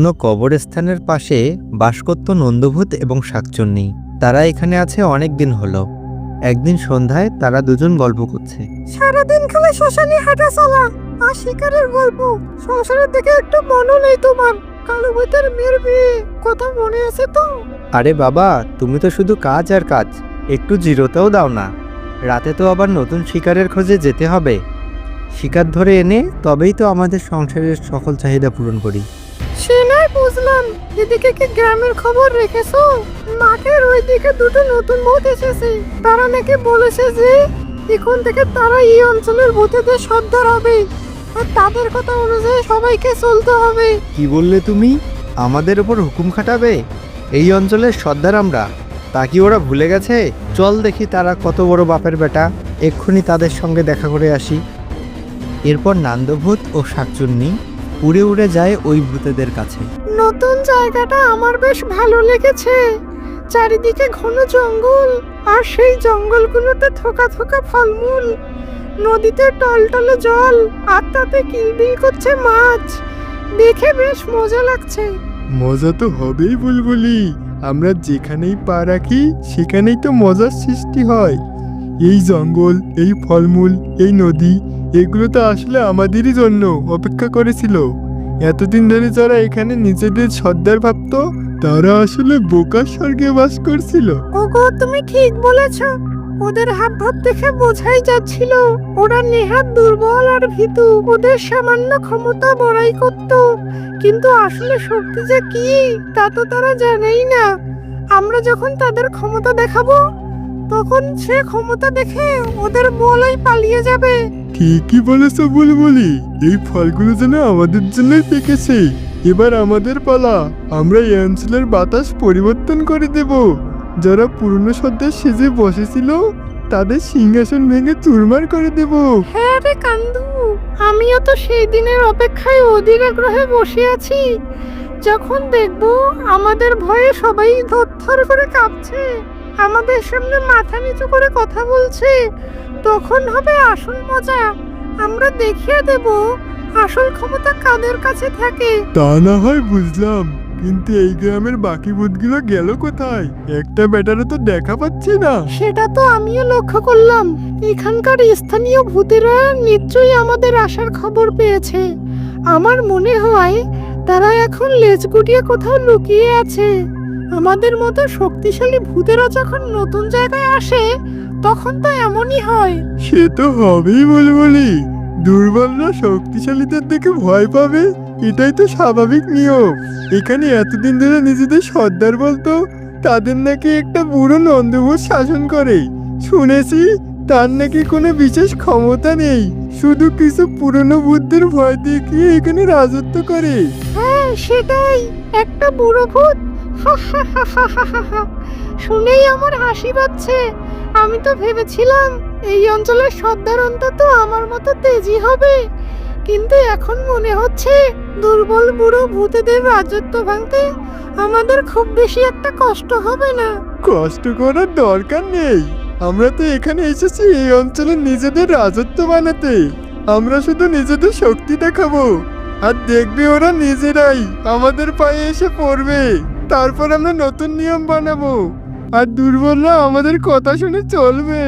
কোনো কবরস্থানের পাশে বাস করত নন্দভূত এবং শাকচুন্নি। তারা এখানে আছে অনেক দিন হলো। একদিন সন্ধ্যায় তারা দুজন গল্প করছে। সারাদিন খালি শ্মশানে হাঁটা চলা আর শিকারের গল্প। সংসারের দিকে একটু মনও নেই তোমার। কালো বইতের মেয়ের বিয়ে কথা মনে আছে তো? আরে বাবা তুমি তো শুধু কাজ আর কাজ। একটু জিরোতেও দাও না। রাতে তো আবার নতুন শিকারের খোঁজে যেতে হবে। শিকার ধরে এনে তবেই তো আমাদের সংসারের সকল চাহিদা পূরণ করি। সে নয় বুঝলাম, এদিকে কি গ্রামের খবর রেখেছো? মাঠের ওইদিকে দুটো নতুন ভূত এসেছে। তারা নাকি বলেছে যে, এখন থেকে তারা এই অঞ্চলের ভূতেদের সর্দার হবে আর তাদের কথা অনুযায়ী সবাইকে চলতে হবে। কি বললে তুমি? আমাদের ওপর হুকুম খাটাবে? এই অঞ্চলের সর্দার আমরা। তা কি ওরা ভুলে গেছে? চল দেখি তারা কত বড় বাপের বেটা। এক্ষুনি তাদের সঙ্গে দেখা করে আসি। এরপর নান্দভূত ও শাকচুন্নি উড়ে উড়ে যায় ওই ভূতেদের কাছে। নতুন জায়গাটা আমার বেশ ভালো লেগেছে। চারিদিকে ঘন জঙ্গল আর সেই জঙ্গলগুলোতে থোকা থোকা ফলমূল। নদীতে টলটলে জল আর তাতে কিলবিল করছে মাছ। দেখে বেশ মজা লাগছে। মজা তো হবেই বুলবুলি। আমরা যেখানেই পা রাখি সেখানেই তো মজার সৃষ্টি হয়। এই জঙ্গল এই ফলমূল এই নদী এগুলো তো আসলে আমাদেরই জন্য অপেক্ষা করেছিল। এতদিন ধরে যারা এখানে নিজেদের সর্দার ভাবত, তারা আসলে বোকার স্বর্গে বাস করছিল। ওগো, তুমি ঠিক বলেছ। ওদের হাব ভাব দেখে বোঝাই যাচ্ছিল, ওরা নেহাত দুর্বল আর ভীতু, ওদের সামান্য ক্ষমতা বড়াই করত। কিন্তু আসলে শক্তি যে কি, তা তো তারা জানেই না। আমরা যখন তাদের ক্ষমতা দেখাবো তখন সে ক্ষমতা দেখে ওদের বলাই পালিয়ে যাবে। ঠিকই বলেছ বুলবুলি। এই ফলগুলো যেন আমাদের জন্যই পেকেছে। এবার আমাদের পালা। আমরা এই অঞ্চলের বাতাস পরিবর্তন করে দেব। যারা পুরনো সর্দার সেজে বসেছিল তাদের সিংহাসন ভেঙে চুরমার করে দেব। হ্যাঁ রে কান্দু আমিও তো সেই দিনের অপেক্ষায় অধীর আগ্রহে বসে আছি। যখন দেখব আমাদের ভয়ে সবাই থরথর করে কাঁপছে। আমাদের সামনে মাথা নিচু করে কথা বলছে। তখন হবে আসল মজা। আমরা দেখিয়ে দেব আসল ক্ষমতা কাদের কাছে থাকে। তা না হয় বুঝলাম কিন্তু এই গ্রামের বাকি বুথগুলো গেল কোথায়? একটা ব্যাটারও তো দেখা পাচ্ছি না। সেটা তো আমিও লক্ষ্য করলাম। এখানকার স্থানীয় ভূতেরা নিশ্চয়ই আমাদের আসার খবর পেয়েছে। আমার মনে হয় তারা এখন লেজ গুটিয়ে কোথাও লুকিয়ে আছে। আমাদের মতো শক্তিশালী ভূতেরা যখন নতুন জায়গায় আসে তখন তো এমনই হয়। সে তো হবেই বুলবুলি। দুর্বলরা শক্তিশালীদের দেখে ভয় পাবে? এটাই তো স্বাভাবিক নিয়ম। এখানে এতদিন ধরে নিজেদের সর্দার বলতো তাদের নাকি একটা বুড়ো নন্দভূত শাসন করে। শুনেছি তার নাকি কোনো বিশেষ ক্ষমতা নেই। শুধু কিছু পুরনো বুদ্ধের ভয় দেখিয়ে এখানে রাজত্ব করে। হ্যাঁ সেটাই। একটা বুড়ো ভূত শুনেই আমার হাসি পাচ্ছে। আমি তো ভেবেছিলাম এই অঞ্চলের সর্দার অন্তত আমার মতো তেজি হবে। কিন্তু এখন মনে হচ্ছে দুর্বল বুড়ো ভূতেদের রাজত্ব ভাঙতে আমাদের খুব বেশি একটা কষ্ট হবে না। কষ্ট করার দরকার নেই। আমরা তো এখানে এসেছি এই অঞ্চলে নিজেদের রাজত্ব বানাতে। আমরা শুধু নিজেদের শক্তি দেখাবো। আর দেখবে ওরা নিজেরাই আমাদের পায়ে এসে পড়বে। তারপর আমরা নতুন নিয়ম বানাবো। আর দুর্বলরা আমাদের কথা শুনে চলবে।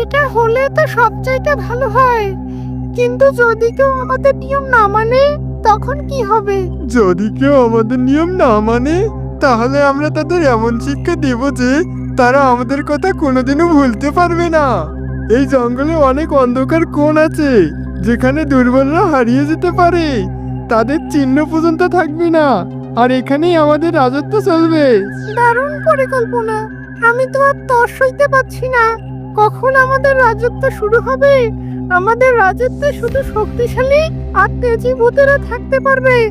এটা হলে তো সবচাইতে ভালো হয়। কিন্তু যদি কেউ আমাদের নিয়ম না মানে তখন কি হবে? যদি কেউ আমাদের নিয়ম না মানে তাহলে আমরা তাদের এমন শিক্ষা দেব যে তারা আমাদের কথা কোনোদিনও ভুলতে পারবে না। এই জঙ্গলে অনেক অন্ধকার কোণ আছে যেখানে দুর্বলরা হারিয়ে যেতে পারে। তাদের চিহ্ন পর্যন্ত থাকবে না। আর এখানেই আমাদের রাজত্ব চলবে। দারুণ পরিকল্পনা। আমি তো আর তর সইতে পারছি না। কখন আমাদের রাজত্ব শুরু হবে? আমাদের রাজত্বে শুধু শক্তিশালী আর তেজি ভূতেরা থাকতে পারবে।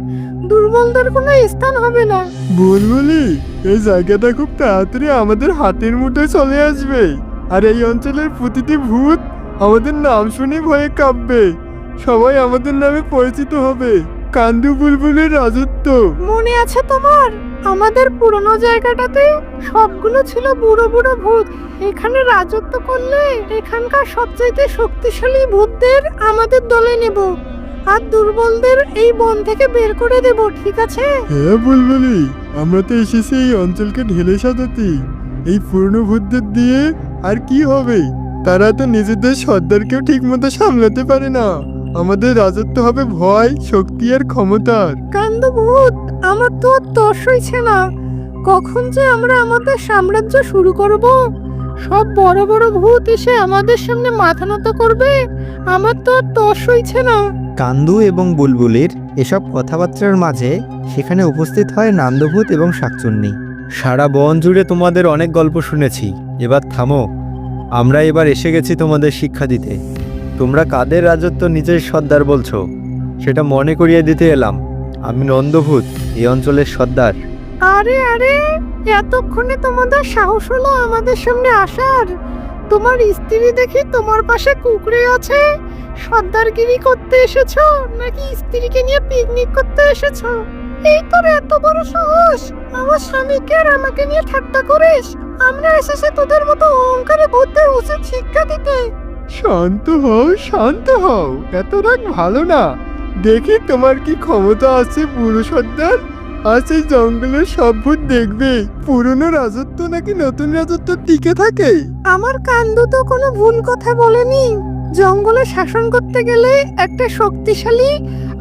দুর্বলদের কোনো স্থান হবে না। বুলবুলি এই জায়গাটা খুব তাড়াতাড়ি আমাদের হাতের মুঠোয় চলে আসবে। আর এই অঞ্চলের প্রতিটি ভূত আমাদের নাম শুনে ভয়ে কাঁপবে। সবাই আমাদের নামে পরিচিত হবে। কান্দু বুলবুলের রাজত্ব। মনে আছে তোমার? আমাদের পুরনো জায়গাটাতে সবগুলো ছিল বুড়ো বুড়ো ভূত। এখানে রাজত্ব করলে এখানকার সবচাইতে শক্তিশালী ভূতদের আমাদের দলে নেব। আর দুর্বলদের এই বন থেকে বের করে দেব ঠিক আছে? হ্যাঁ বুলবুলি আমরা তো এসেছি এই অঞ্চলকে ঢেলে সাজাতে। এই পুরনো ভূতদের দিয়ে আর কি হবে? তারা তো নিজেদের সর্দারকেও ঠিক মতো সামলাতে পারে না। আমাদের রাজত্ব হবে ভয় শক্তি আর ক্ষমতার কান্দ ভূত আমার তো আর তর সইছে না। কখন যে আমরা আমাদের সাম্রাজ্য শুরু করব? সব বড় বড় ভূত এসে আমাদের সামনে মাথা নত করবে? আমার তো আর তর সইছে না। কান্দু এবং বুলবুলির এসব কথাবার্তার মাঝে সেখানে উপস্থিত হয় নান্দভূত এবং শাকচুন্নি। সারা বন জুড়ে তোমাদের অনেক গল্প শুনেছি। এবার থামো। আমরা এবার এসে গেছি তোমাদের শিক্ষা দিতে। কাদের রাজত্ব নিজের সর্দার বলছো? সেটা মনে করিয়ে দিতে এলাম। আমি নন্দভূত, এই অঞ্চলের সর্দার। আরে আরে, এতক্ষণে তোমাদের সাহস হলো আমাদের সামনে আসার। তোমার স্ত্রী দেখি তোমার পাশে কুকুরে আছে। সর্দারগিরি করতে এসেছ, নাকি স্ত্রীকে নিয়ে পিকনিক করতে এসেছ? এই তোর এত বড় সাহস! আমার স্বামীকে আর আমাকে নিয়ে ঠাট্টা করিস। আমরা এসেছি তোদের মতো অহংকারে বুদ্ধের উচিত শিক্ষা দিতে। শান্ত হও শান্ত হও। এত রাগ ভালো না। দেখি তোমার কি ক্ষমতা আছে পুরো সর্দার। আজ এই জঙ্গলের সব ভূত দেখবে। পুরনো রাজত্ব নাকি নতুন রাজত্ব টিকে থাকে? আমার কান্দু তো কোনো ভুল কথা বলেনি। জঙ্গলে শাসন করতে গেলে একটা শক্তিশালী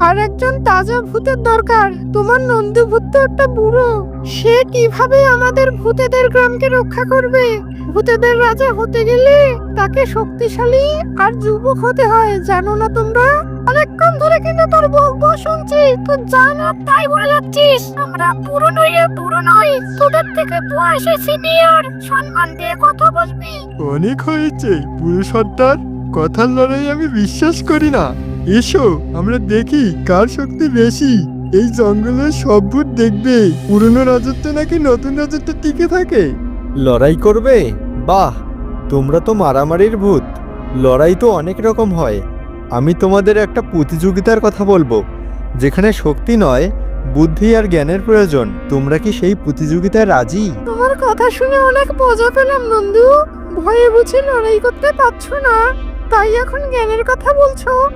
আর একজন তাজা ভূতের দরকার। তোমার নন্দু ভূত তো একটা বুড়ো। সে কীভাবে আমাদের ভূতেদের গ্রামকে রক্ষা করবে? ভূতেদের রাজা হতে গেলে তাকে শক্তিশালী আর যুবক হতে হয়, জানো না তোমরা? অনেকক্ষণ ধরে কিন্তু তোর বক বক শুনছি, তুই জান তাই বলে যাচ্ছিস। আমরা পুরনো ইয়ে পুরো নই, তোদের থেকে বয়সে সিনিয়র সম্মান দিয়ে কথা বলবি। অনেক হয়েছে পুরো সর্দার। কথার লড়াই আমি বিশ্বাস করি না। এসো আমরা দেখি কার শক্তি বেশি। এই জঙ্গলের সব ভূত দেখবে। পুরনো রাজত্ব নাকি নতুন রাজত্ব টিকে থাকে? লড়াই করবে? বাহ তোমরা তো মারামারির ভূত। লড়াই তো অনেক রকম হয়। আমি তোমাদের একটা প্রতিযোগিতার কথা বলব যেখানে শক্তি নয় বুদ্ধি আর জ্ঞানের প্রয়োজন। তোমরা কি সেই প্রতিযোগিতায় রাজি? তোমার কথা শুনে অনেক মজা পেলাম নন্দু ভয়ে বুঝে লড়াই করতে পারছ না। তাই এখন জ্ঞানের কথা বলছো।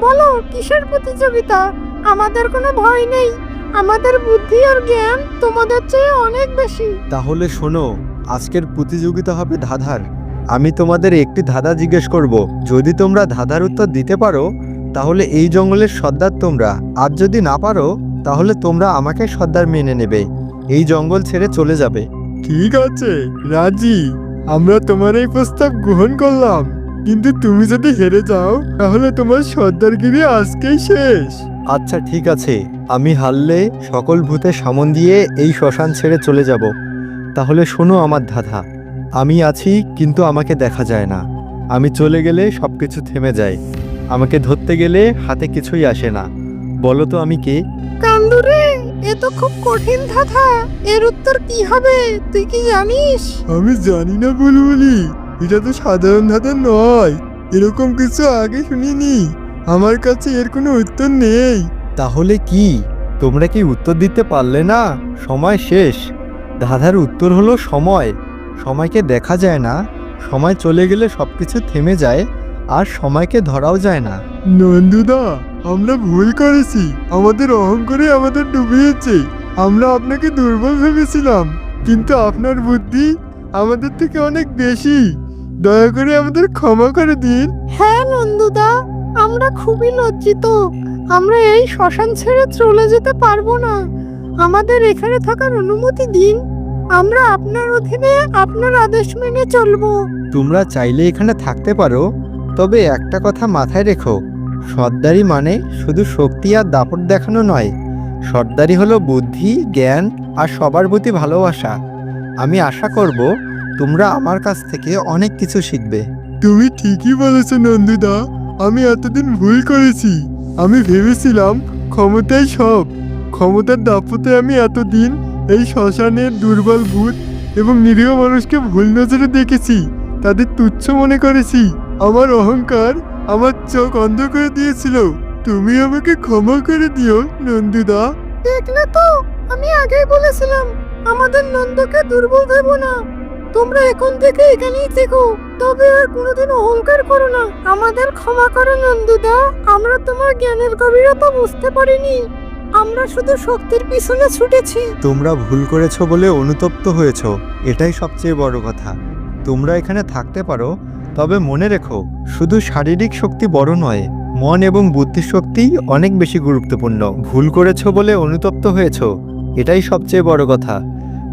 বলো কিসের প্রতিযোগিতা? আমাদের কোনো ভয় নেই। আমাদের বুদ্ধি আর জ্ঞান তোমাদের চেয়ে অনেক বেশি। তাহলে শোনো আজকের প্রতিযোগিতা হবে ধাঁধার। আমি তোমাদের একটি ধাঁধা জিজ্ঞেস করব। যদি তোমরা ধাঁধার উত্তর দিতে পারো তাহলে এই জঙ্গলের সর্দার তোমরা। আর যদি না পারো তাহলে তোমরা আমাকে সর্দার মেনে নেবে। এই জঙ্গল ছেড়ে চলে যাবে। ঠিক আছে রাজি। আমরা তোমার এই প্রস্তাব গ্রহণ করলাম। কিন্তু তুমি যদি হেরে যাও তাহলে তোমার সর্দারগিরি আজকেই শেষ। আচ্ছা ঠিক আছে। আমি হারলে সকল ভূতের সামন দিয়ে এই শ্মশান ছেড়ে চলে যাব। তাহলে শোনো আমার ধাঁধা। আমি আছি কিন্তু আমাকে দেখা যায় না। আমি চলে গেলে সব কিছু থেমে যায়। আমাকে ধরতে গেলে হাতে কিছুই আসে না। বলো তো আমি কে? কান্দুরে এ তো খুব কঠিন ধাঁধা। এর উত্তর কি হবে? তুই কি জানিস? আমি জানি না বুলবুলি। এটা তো সাধারণ ধাঁধা নয়। এরকম কিছু আগে শুনিনি। আমার কাছে এর কোনো উত্তর নেই। তাহলে কি? তোমরা কি উত্তর দিতে পারলে না? সময় শেষ। ধাঁধার উত্তর হলো সময়। সময়কে দেখা যায় না। সময় চলে গেলে সব কিছু থেমে যায় আর সময়কে ধরাও যায় না। নন্দুদা আমরা ভুল করেছি। আমাদের অহংকারে আমাদের ডুবিয়েছে। আমরা আপনাকে দুর্বল ভেবেছিলাম। কিন্তু আপনার বুদ্ধি আমাদের থেকে অনেক বেশি। দয়া করে আমাদের ক্ষমা করে দিন। হ্যাঁ নন্দুদা আমরা খুবই লজ্জিত। আমরা এই শ্মশান ছেড়ে চলে যেতে পারব না। আমাদের এখানে থাকার অনুমতি দিন। আমরা আপনার অধীনে আপনার আদেশ মেনে চলবো। তোমরা চাইলে এখানে থাকতে পারো তবে একটা কথা মাথায় রেখো। সর্দারি মানে শুধু শক্তি আর দাপট দেখানো নয়। সর্দারি হলো বুদ্ধি জ্ঞান আর সবার প্রতি ভালোবাসা। আমি আশা করব তোমরা আমার কাছ থেকে অনেক কিছু শিখবে। তুমি ঠিকই বলেছ নন্দুদা। আমি এতদিন ভুল করেছি। আমি ভেবেছিলাম ক্ষমতাই সব। ক্ষমতার দাপতে আমি এতদিন এই শ্মশানের দুর্বল ভূত এবং নিরীহ মানুষকে ভুল নজরে দেখেছি তাদের তুচ্ছ মনে করেছি। আমার অহংকার আমার চোখ অন্ধ করে দিয়েছিল। তুমি আমাকে ক্ষমা করে দিও নন্দুদা। দেখলে তো আমি আগেই বলেছিলাম আমাদের নন্দকে দুর্বল ভেবো না। তোমরা এখন থেকে এখানেই থেকো। তবে আর কোনোদিন অহংকার করো না। আমাদের ক্ষমা করো নন্দুদা। আমরা তোমার জ্ঞানের গভীরতা বুঝতে পারিনি। আমরা শুধু শক্তির পিছনে ছুটেছি। তোমরা ভুল করেছ বলে অনুতপ্ত হয়েছো। এটাই সবচেয়ে বড় কথা। তোমরা এখানে থাকতে পারো, তবে মনে রেখো, শুধু শারীরিক শক্তি বড় নয়, মন এবং বুদ্ধি শক্তি অনেক বেশি গুরুত্বপূর্ণ। ভুল করেছ বলে অনুতপ্ত হয়েছো। এটাই সবচেয়ে বড় কথা।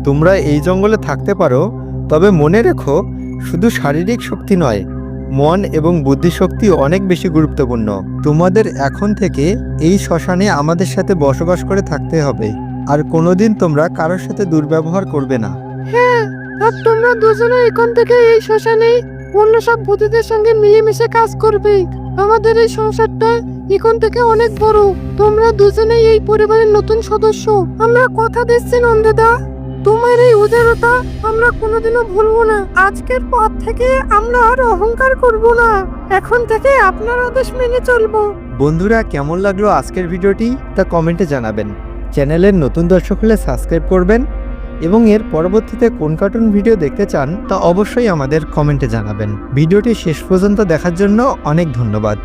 তোমরা এই জঙ্গলে থাকতে পারো তবে মনে রেখো, শুধু শারীরিক শক্তি নয়, মন এবং বুদ্ধিশক্তি অনেক বেশি গুরুত্বপূর্ণ। তোমাদের এখন থেকে এই শ্মশানে আমাদের সাথে বসবাস করে থাকতে হবে, আর কোনোদিন তোমরা কারোর সাথে দুর্ব্যবহার করবে না। হ্যাঁ আর তোমরা দুজনে এখন থেকে এই শ্মশানে অন্য সব ভূতেদের সঙ্গে মিলেমিশে কাজ করবে। আমাদের এই সংসারটা এখন থেকে অনেক বড়। তোমরা দুজনেই এই পরিবারের নতুন সদস্য। আমরা কথা দিচ্ছি নন্দদা। তোমার এই উদারতা আমরা কোনোদিনও ভুলবো না। আজকের পর থেকে আমরা আর অহংকার করব না। এখন থেকে আপনার আদেশ মেনে চলবো। বন্ধুরা, কেমন লাগল আজকের ভিডিওটি? তা কমেন্টে জানাবেন। চ্যানেলের নতুন দর্শক হলে সাবস্ক্রাইব করবেন এবং এর পরবর্তীতে কোন কার্টুন ভিডিও দেখতে চান তা অবশ্যই আমাদের কমেন্টে জানাবেন। ভিডিওটি শেষ পর্যন্ত দেখার জন্য অনেক ধন্যবাদ।